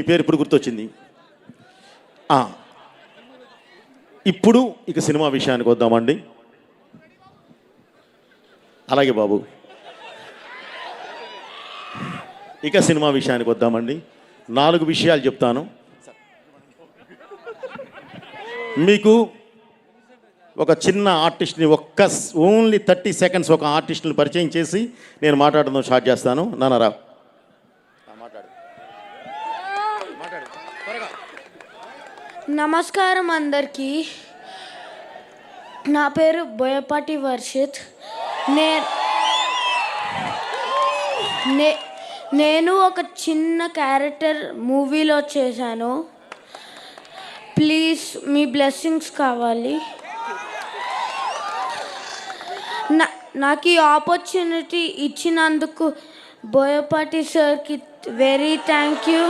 మీ పేరు ఇప్పుడు గుర్తొచ్చింది? ఇప్పుడు ఇక సినిమా విషయానికి వద్దామండి. అలాగే బాబు. ఇక సినిమా విషయానికి వద్దామండి. నాలుగు విషయాలు చెప్తాను. మీకు ఒక చిన్న ఆర్టిస్ట్ని ఒక్క ఓన్లీ థర్టీ సెకండ్స్ ఒక ఆర్టిస్ట్ని పరిచయం చేసి నేను మాట్లాడడం స్టార్ట్ చేస్తాను. నాన్నరా నమస్కారం అందరికీ. నా పేరు బోయపాటి వర్షిత్. నే నే నేను ఒక చిన్న క్యారెక్టర్ మూవీలో చేశాను. ప్లీజ్ మీ బ్లెస్సింగ్స్ కావాలి. నా నాకు ఈ ఆపర్చునిటీ ఇచ్చినందుకు బోయపాటి సార్కి వెరీ థ్యాంక్ యూ.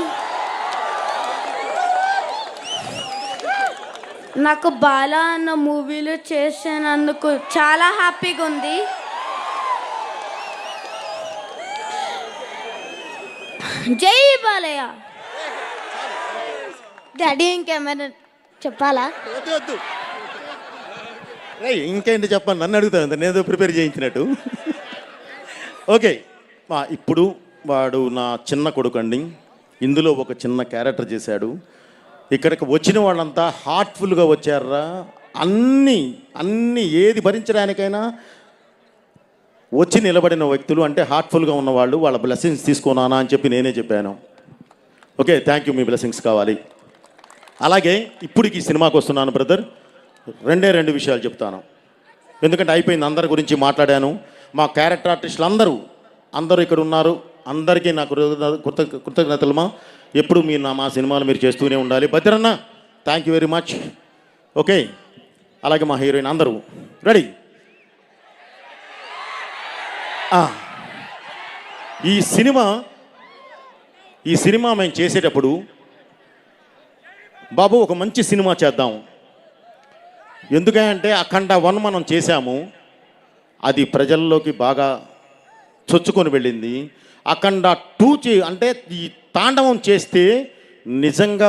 నాకు బాలా అన్న మూవీలో చేసినందుకు చాలా హ్యాపీగా ఉంది. జై బాలయ్య. డాడీ ఇంకేమైనా చెప్పాలా? ఇంకేంటి చెప్పండి నన్ను అడుగుతాను నేను ఏదో ప్రిపేర్ చేయించినట్టు. ఓకే. ఇప్పుడు వాడు నా చిన్న కొడుకు అండి ఇందులో ఒక చిన్న క్యారెక్టర్ చేశాడు. ఇక్కడికి వచ్చిన వాళ్ళంతా హార్ట్ఫుల్గా వచ్చారా? అన్నీ అన్నీ ఏది భరించడానికైనా వచ్చి నిలబడిన వ్యక్తులు అంటే హార్ట్ఫుల్గా ఉన్నవాళ్ళు వాళ్ళ బ్లెస్సింగ్స్ తీసుకున్నానా అని చెప్పి నేనే చెప్పాను. ఓకే థ్యాంక్ యూ మీ బ్లెస్సింగ్స్ కావాలి. అలాగే ఇప్పటికి ఈ సినిమాకి వస్తున్నాను బ్రదర్ రెండే రెండు విషయాలు చెప్తాను. ఎందుకంటే అయిపోయింది అందరి గురించి మాట్లాడాను. మా క్యారెక్టర్ ఆర్టిస్టులు అందరూ అందరూ ఇక్కడ ఉన్నారు. అందరికీ నా కృత కృతజ్ఞతలమా? ఎప్పుడు మీరు నా మా సినిమాలు మీరు చేస్తూనే ఉండాలి. Bhadranna thank you very much okay అలాగే మా హీరోయిన్ అందరూ. రెడీ ఈ సినిమా ఈ సినిమా మేము చేసేటప్పుడు బాబు ఒక మంచి సినిమా చేద్దాం. ఎందుకంటే అఖండ వన్ మనం చేశాము. అది ప్రజల్లోకి బాగా చొచ్చుకొని వెళ్ళింది. అఖండ టూ అంటే ఈ తాండవం చేస్తే నిజంగా